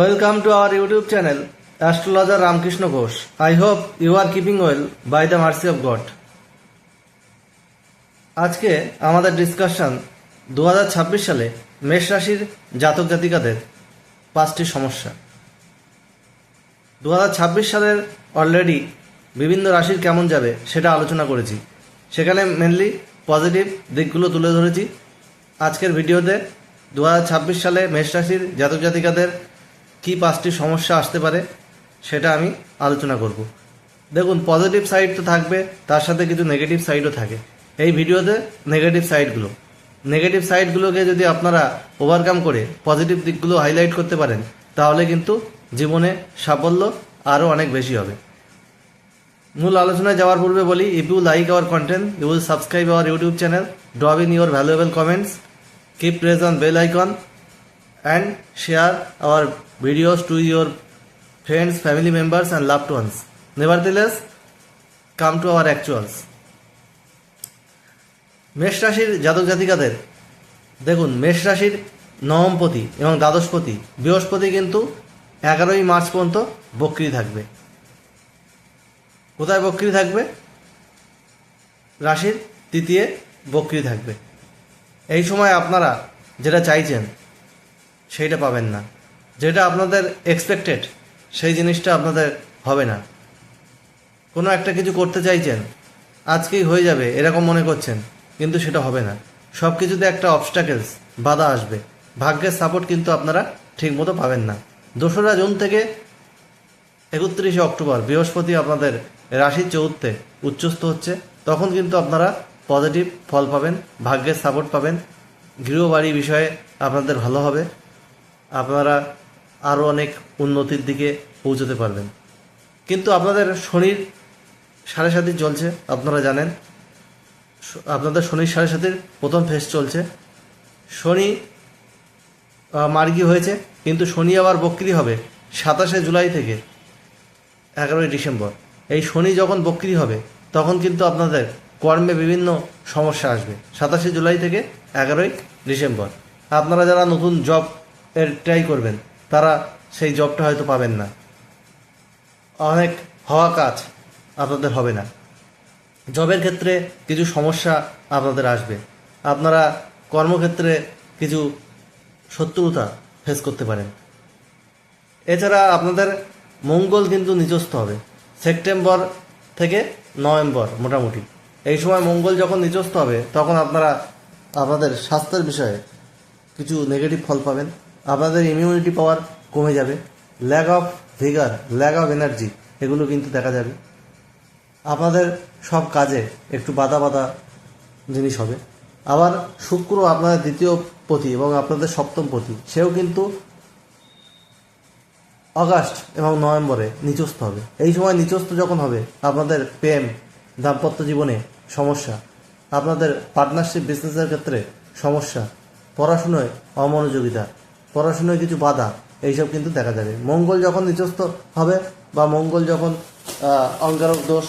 Welcome to our YouTube channel Astrologer Ramkrishna Ghosh I hope you are keeping well by the mercy of God আজকে আমাদের discussion দু হাজার ছাব্বিশ সালে মেষ রাশির জাতক জাতিকাদের পাঁচটি সমস্যা। দু হাজার ছাব্বিশ সালের অলরেডি বিভিন্ন রাশির কেমন যাবে সেটা আলোচনা করেছি। সেখানে মেনলি পজিটিভ দিকগুলো তুলে ধরেছি। আজকের ভিডিওতে দু হাজার ছাব্বিশ সালে মেষ রাশির জাতক জাতিকাদের কী পাঁচটি সমস্যা আসতে পারে সেটা আমি আলোচনা করব। দেখুন পজিটিভ সাইড তো থাকবে, তার সাথে কিছু নেগেটিভ সাইডও থাকে। এই ভিডিওতে নেগেটিভ সাইডগুলো নেগেটিভ সাইডগুলোকে যদি আপনারা ওভারকাম করে পজিটিভ দিকগুলো হাইলাইট করতে পারেন, তাহলে কিন্তু জীবনে সাফল্য আরও অনেক বেশি হবে। মূল আলোচনায় যাওয়ার পূর্বে বলি if you like our content you will subscribe our YouTube channel drop in your valuable comments keep press on bell icon and share our videos to your friends, family members, and loved ones. Nevertheless, come to our actuals. মেষ রাশির জাতক জাতিকাদের দেখুন মেষ রাশির নবমপতি এবং দ্বাদশপতি বৃহস্পতি কিন্তু এগারোই মার্চ পর্যন্ত বক্রি থাকবে কোথায় বক্রি থাকবে রাশির তৃতীয় বক্রি থাকবে এই সময় আপনারা যেটা চাইছেন সেইটা পাবেন না। যেটা আপনাদের এক্সপেক্টেড সেই জিনিসটা আপনাদের হবে না। কোনো একটা কিছু করতে চাইছেন, আজকেই হয়ে যাবে, এরকম মনে করছেন, কিন্তু সেটা হবে না। সব কিছুতে একটা অবস্টাকেলস বাধা আসবে। ভাগ্যের সাপোর্ট কিন্তু আপনারা ঠিকমতো পাবেন না। দোসরা জুন থেকে একত্রিশে অক্টোবর, বৃহস্পতি আপনাদের রাশির চৌথে উচ্চস্থ হচ্ছে। তখন কিন্তু আপনারা পজিটিভ ফল পাবেন, ভাগ্যের সাপোর্ট পাবেন। গৃহবাড়ি বিষয়ে আপনাদের ভালো হবে। আপনারা আরও অনেক উন্নতির দিকে পৌঁছতে পারবেন। কিন্তু আপনাদের শনির সাড়ে সাথী চলছে, আপনারা জানেন। আপনাদের শনির সাড়ে সাথীর প্রথম ফেস চলছে। শনি মার্গী হয়েছে, কিন্তু শনি আবার বক্রি হবে সাতাশে জুলাই থেকে এগারোই ডিসেম্বর। এই শনি যখন বক্রি হবে, তখন কিন্তু আপনাদের কর্মে বিভিন্ন সমস্যা আসবে, সাতাশে জুলাই থেকে এগারোই ডিসেম্বর। আপনারা যারা নতুন জব এর ট্রাই করবেন। তারা সেই জবটা হয়তো পাবেন না। অনেক হওয়া কাজ আপনাদের হবে না। জবের ক্ষেত্রে কিছু সমস্যা আপনাদের আসবে। আপনারা কর্মক্ষেত্রে কিছু শত্রুতা ফেস করতে পারেন। এছাড়া আপনাদের মঙ্গল কিন্তু নিজস্ব হবে। সেপ্টেম্বর থেকে নভেম্বর মোটামুটি। এই সময় মঙ্গল যখন নিজস্ব হবে, তখন আপনারা আপনাদের স্বাস্থ্যের বিষয়ে কিছু নেগেটিভ ফল পাবেন। আপনাদের ইমিউনিটি পাওয়ার কমে যাবে lack of vigour lack of energy এগুলো কিন্তু দেখা যাবে। আপনাদের সব কাজে একটু বাধা বাধা জিনিস হবে। আবার শুক্র আপনাদের দ্বিতীয় পতি এবং আপনাদের সপ্তম পতি, সেও কিন্তু অগাস্ট এবং নভেম্বরে নিচস্থ হবে। এই সময় নিচস্থ যখন হবে, আপনাদের প্রেম, দাম্পত্য জীবনে সমস্যা, আপনাদের পার্টনারশিপ বিজনেসের ক্ষেত্রে সমস্যা, পড়াশুনোয় অমনোযোগিতা পড়াশুনোয় কিছু বাধা, এইসব কিন্তু দেখা যাবে। মঙ্গল যখন নিচস্থ হবে বা মঙ্গল যখন অঙ্গারক দোষ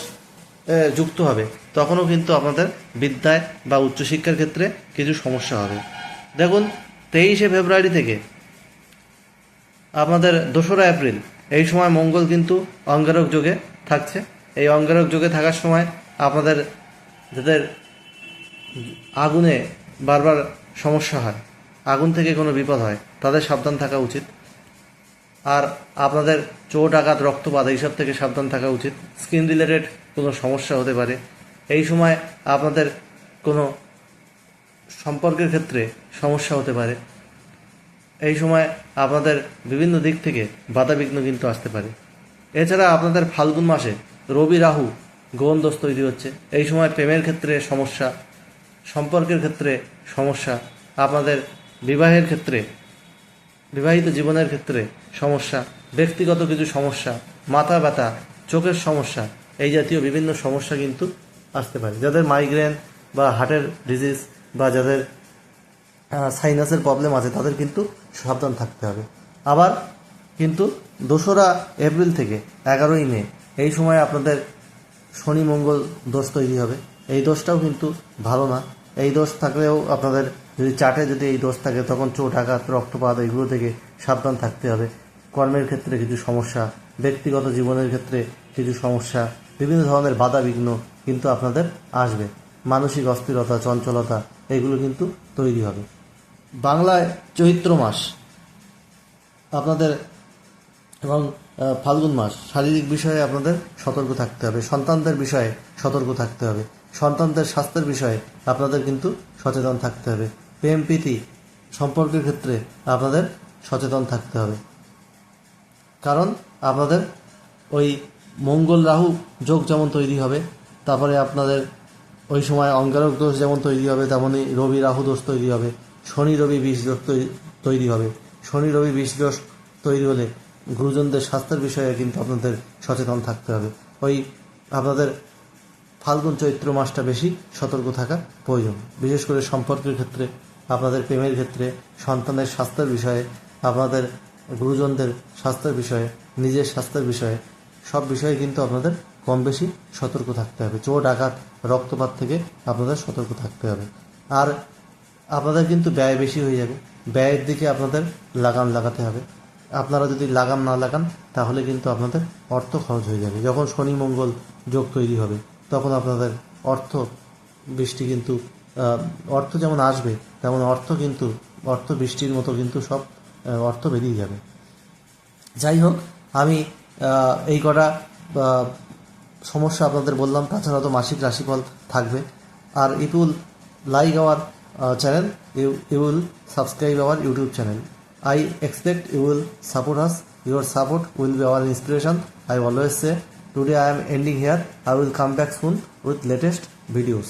যুক্ত হবে, তখনও কিন্তু আপনাদের বিদ্যায় বা উচ্চশিক্ষার ক্ষেত্রে কিছু সমস্যা হবে। দেখুন, তেইশে ফেব্রুয়ারি থেকে আপনাদের দোসরা এপ্রিল, এই সময় মঙ্গল কিন্তু অঙ্গারক যোগে থাকছে। এই অঙ্গারক যোগে থাকার সময় আপনাদের যাদের আগুনে বারবার সমস্যা হয় আগুন থেকে কোনো বিপদ হয়, তাদের সাবধান থাকা উচিত। আর আপনাদের চোট আঘাত রক্তপাত এইসব থেকে সাবধান থাকা উচিত। স্কিন রিলেটেড কোনো সমস্যা হতে পারে। এই সময় আপনাদের কোনো সম্পর্কের ক্ষেত্রে সমস্যা হতে পারে। এই সময় আপনাদের বিভিন্ন দিক থেকে বাধাবিঘ্ন কিন্তু আসতে পারে। এছাড়া আপনাদের ফাল্গুন মাসে রবি, রাহু গোবন্দোষ তৈরি হচ্ছে। এই সময় প্রেমের ক্ষেত্রে সমস্যা, সম্পর্কের ক্ষেত্রে সমস্যা, আপনাদের বিবাহের ক্ষেত্রে, বিবাহিত জীবনের ক্ষেত্রে সমস্যা, ব্যক্তিগত কিছু সমস্যা, মাথা ব্যথা, চোখের সমস্যা, এই জাতীয় বিভিন্ন সমস্যা কিন্তু আসতে পারে। যাদের মাইগ্রেন বা হার্টের ডিজিজ বা যাদের সাইনাসের প্রবলেম আছে, তাদের কিন্তু সাবধান থাকতে হবে। আবার কিন্তু দোসরা এপ্রিল থেকে এগারোই মে, এই সময় আপনাদের শনি মঙ্গল দোষ তৈরি হবে। এই দোষটাও কিন্তু ভালো না। এই দোষ থাকলেও আপনাদের যদি চাটে যদি এই দোষ থাকে, তখন চোট আঘাত রক্তপাত এগুলো থেকে সাবধান থাকতে হবে। কর্মের ক্ষেত্রে কিছু সমস্যা, ব্যক্তিগত জীবনের ক্ষেত্রে কিছু সমস্যা, বিভিন্ন ধরনের বাধা বিঘ্ন কিন্তু আপনাদের আসবে। মানসিক অস্থিরতা, চঞ্চলতা, এগুলো কিন্তু তৈরি হবে। বাংলায় চৈত্র মাস, আপনাদের এবং ফাল্গুন মাস, শারীরিক বিষয়ে আপনাদের সতর্ক থাকতে হবে। সন্তানদের বিষয়ে সতর্ক থাকতে হবে। সন্তানদের স্বাস্থ্যের বিষয়ে আপনাদের কিন্তু সচেতন থাকতে হবে। প্রেম প্রীতি সম্পর্কের ক্ষেত্রে আপনাদের সচেতন থাকতে হবে। কারণ আপনাদের ওই মঙ্গল রাহু যোগ যেমন তৈরি হবে, তারপরে আপনাদের ওই সময় অঙ্গারক দোষ যেমন তৈরি হবে তেমনই রবি রাহু দোষ তৈরি হবে, শনি রবি বিষ দোষ তৈরি হবে। শনি রবি বিষ দোষ তৈরি হলে গুরুজনদের স্বাস্থ্যের বিষয়ে কিন্তু আপনাদের সচেতন থাকতে হবে। ওই আপনাদের ফাল্গুন চৈত্র মাসটা বেশি সতর্ক থাকা প্রয়োজন। বিশেষ করে সম্পর্কের ক্ষেত্রে আপনাদের প্রেমের ক্ষেত্রে সন্তানের স্বাস্থ্যের বিষয়ে, আপনাদের গুরুজনদের স্বাস্থ্যের বিষয়ে, নিজের স্বাস্থ্যের বিষয়ে, সব বিষয়ে কিন্তু আপনাদের কম বেশি সতর্ক থাকতে হবে। চোট আঘাত রক্তপাত থেকে আপনাদের সতর্ক থাকতে হবে। আর আপনাদের কিন্তু ব্যয় বেশি হয়ে যাবে। ব্যয়ের দিকে আপনাদের লাগাম লাগাতে হবে। আপনারা যদি লাগাম না লাগান, তাহলে কিন্তু আপনাদের অর্থ খরচ হয়ে যাবে। যখন শনি মঙ্গল যোগ তৈরি হবে, তখন আপনাদের অর্থ বৃষ্টি কিন্তু অর্থ যেমন আসবে, তেমন অর্থ কিন্তু, অর্থ বৃষ্টির মতো কিন্তু সব অর্থ বেরিয়ে যাবে। যাই হোক, আমি এই কটা সমস্যা আপনাদের বললাম, তাছাড়া তো মাসিক রাশিফল থাকবে। আর it will like our channel, you will subscribe our YouTube channel. I expect you will support us your support will be our inspiration. I always say, today I am ending here, I will come back soon with latest videos.